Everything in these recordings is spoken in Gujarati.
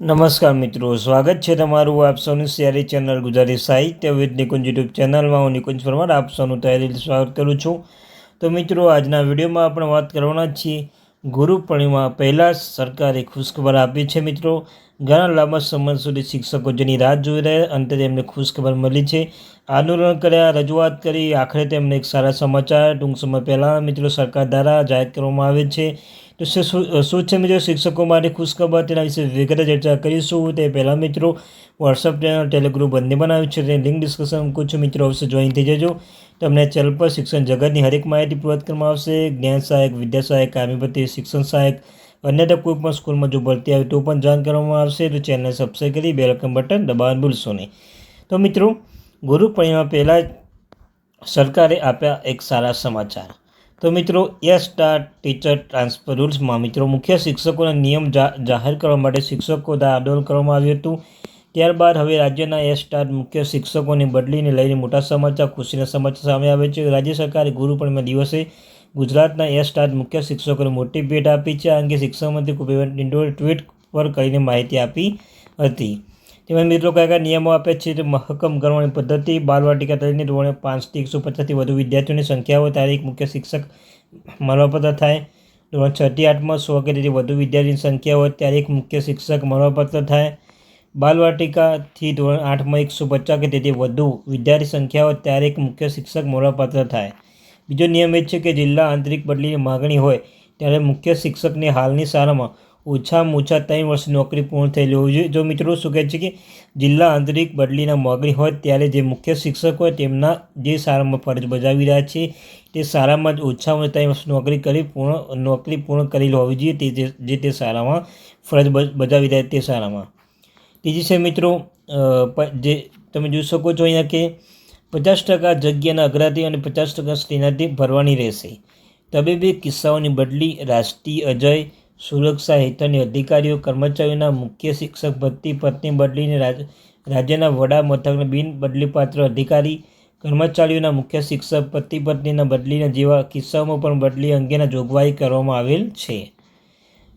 નમસ્કાર મિત્રો, સ્વાગત છે તમારું આપ સૌનું સિયારી ચેનલ ગુજરાતી સાહિત્ય વિદ નિકુંજ યુટ્યુબ ચેનલમાં. હું નિકુંજ પરમાર, આપ સૌનું તહેરીથી સ્વાગત કરું છું. તો મિત્રો, આજના વિડીયોમાં આપણે વાત કરવાના છીએ ગુરુ પૂર્ણિમા પહેલાં સરકારે ખુશખબર આપી છે મિત્રો. ઘણા લાંબા સમય સુધી શિક્ષકો જેની રાહ જોઈ રહ્યા અંતે તેમને ખુશખબર મળી છે. આંદોલન કર્યા, રજૂઆત કરી, આખરે તેમને એક સારા સમાચાર ટૂંક સમય પહેલાં મિત્રો સરકાર દ્વારા જાહેર કરવામાં આવે છે. તો શું મિત્રો શિક્ષકો માટે ખુશખબર? તેના વિશે વિગતે ચર્ચા કરીશું. તે પહેલાં મિત્રો વોટ્સઅપ ચેનલ ટેલિગ્રુપ બંને બનાવ્યું છે. તે લિંક ડિસ્કશન મૂકું છું. મિત્રો, અવશ્ય જોઈન થઈ જજો. તમને ચેનલ પર શિક્ષણ જગતની હરેક માહિતી પૂરત કરવામાં આવશે. જ્ઞાન સહાયક, વિદ્યા સહાયક કામી શિક્ષણ સહાયક અન્યથા કોઈ પણ સ્કૂલમાં જો ભરતી આવે તો પણ જાણ કરવામાં આવશે. તો ચેનલ સબસ્ક્રાઈબ કરી બેલકમ બટન દબાવવાનું ભૂલશો નહીં. તો મિત્રો, ગુરુ પૂર્ણિમા પહેલાં સરકારે આપ્યા એક સારા સમાચાર. તો મિત્રો એસ સ્ટાર ટીચર ટ્રાન્સફર રૂલ્સમાં મિત્રો, મુખ્ય શિક્ષકોના નિયમ જાહેર કરવા માટે શિક્ષકો દ્વારા આંદોલન કરવામાં આવ્યું હતું. ત્યારબાદ હવે રાજ્યના એ સ્ટાર મુખ્ય શિક્ષકોની બદલીને લઈને મોટા સમાચાર, ખુશીના સમાચાર સામે આવે છે. રાજ્ય સરકારે ગુરુ પૂર્ણિમા દિવસે ગુજરાતના એ સ્ટાર મુખ્ય શિક્ષકોને મોટી ભેટ આપી છે. આ અંગે શિક્ષણ મંત્રી કુબેરભાઈ ડિંડોરે ટ્વીટ પર કરીને માહિતી આપી હતી. તેમાં મિત્રો કયા કયા નિયમો આપે છે તે મહકમ કરવાની પદ્ધતિ બાલવાટિકા તરીકે ધોરણે પાંચથી એકસો પચાસથી વધુ વિદ્યાર્થીઓની સંખ્યા હોય ત્યારે એક મુખ્ય શિક્ષક મળવાપાત્ર થાય. ધોરણ છથી આઠમાં સો કે તેથી વધુ વિદ્યાર્થીની સંખ્યા હોય ત્યારે એક મુખ્ય શિક્ષક મળવાપાત્ર થાય. બાલવાટિકાથી ધોરણ આઠમાં એકસો પચાસ કે તેથી વધુ વિદ્યાર્થી સંખ્યા હોય ત્યારે એક મુખ્ય શિક્ષક મળવાપાત્ર થાય. બીજો નિયમ એ છે કે જિલ્લા આંતરિક બદલીની માગણી હોય ત્યારે મુખ્ય શિક્ષકને હાલની શાળામાં ઓછામાં ઓછા ત્રણ વર્ષની નોકરી પૂર્ણ થયેલી હોવી જોઈએ. જો મિત્રો શું કહે છે કે જિલ્લા આંતરિક બદલીના માગણી હોય ત્યારે જે મુખ્ય શિક્ષક હોય તેમના જે શાળામાં ફરજ બજાવી રહ્યા છે તે શાળામાં જ ઓછામાં ત્રણ વર્ષ નોકરી કરી પૂર્ણ નોકરી પૂર્ણ કરેલી હોવી જોઈએ તે જે તે શાળામાં ફરજ બજાવી રહ્યા તે શાળામાં. ત્રીજી છે મિત્રો જે તમે જોઈ શકો છો અહીંયા કે પચાસ ટકા જગ્યાના અગ્રાથી અને પચાસ ટકા સ્ત્રીનાથી ભરવાની રહેશે. તબીબી કિસ્સાઓની બદલી રાષ્ટ્રીય અજય, સુરક્ષા હેઠળની અધિકારીઓ, કર્મચારીઓના મુખ્ય શિક્ષક, ભરતી પત્ની બદલીને રાજ્યના વડા, મથકના બિન બદલીપાત્ર અધિકારી, કર્મચારીઓના મુખ્ય શિક્ષક, પતિ પત્નીના બદલીના જેવા કિસ્સાઓમાં પણ બદલી અંગેના જોગવાઈ કરવામાં આવેલ છે.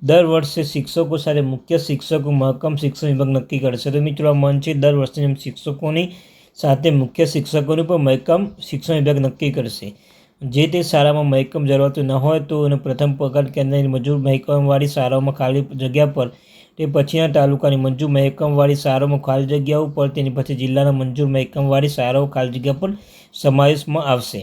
દર વર્ષે શિક્ષકો સાથે મુખ્ય શિક્ષકો મહકમ શિક્ષણ વિભાગ નક્કી કરશે. તો મિત્રો, આ મન છે. દર વર્ષે શિક્ષકોની સાથે મુખ્ય શિક્ષકોનું પણ મહેકમ શિક્ષણ વિભાગ નક્કી કરશે. જે તે શાળામાં મહેકમ જરૂરતું ન હોય તો અને પ્રથમ પગાર કેન્દ્રની મજૂર મહેકમવાળી શાળાઓમાં ખાલી જગ્યા પર તે પછીના તાલુકાની મંજૂર મહેકમવાળી શાળાઓમાં ખાલી જગ્યાઓ પર તેની પછી જિલ્લાના મંજૂર મહેકમવાળી શાળાઓ ખાલી જગ્યા પર સમાવેશમાં આવશે.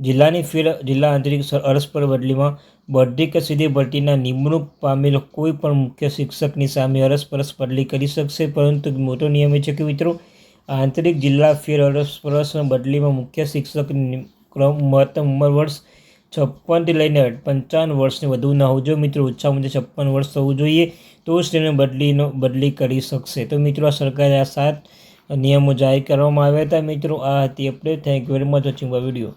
જિલ્લાની ફીડ જિલ્લા આંતરિક અરસપર બદલીમાં બઢતી કે સીધી ભરતીના નિમણૂક પામેલ કોઈ પણ મુખ્ય શિક્ષકની સામે અરસપરસ બદલી કરી શકશે. પરંતુ મોટો નિયમ એ છે કે મિત્રો આંતરિક જિલ્લા ફેર અરસપરસ બદલીમાં મુખ્ય શિક્ષકની ક્રમ મહત્તમ ઉંમર વર્ષ છપ્પનથી લઈને પંચાવન વર્ષની વધુ ન હોવું જોઈએ. મિત્રો, ઓછામાં ઓછા છપ્પન વર્ષ થવું જોઈએ તો જ તેને બદલીનો, બદલી કરી શકશે. તો મિત્રો, આ સરકારે આ સાત નિયમો જાહેર કરવામાં આવ્યા હતા. મિત્રો, આ હતી update thank you very much watching video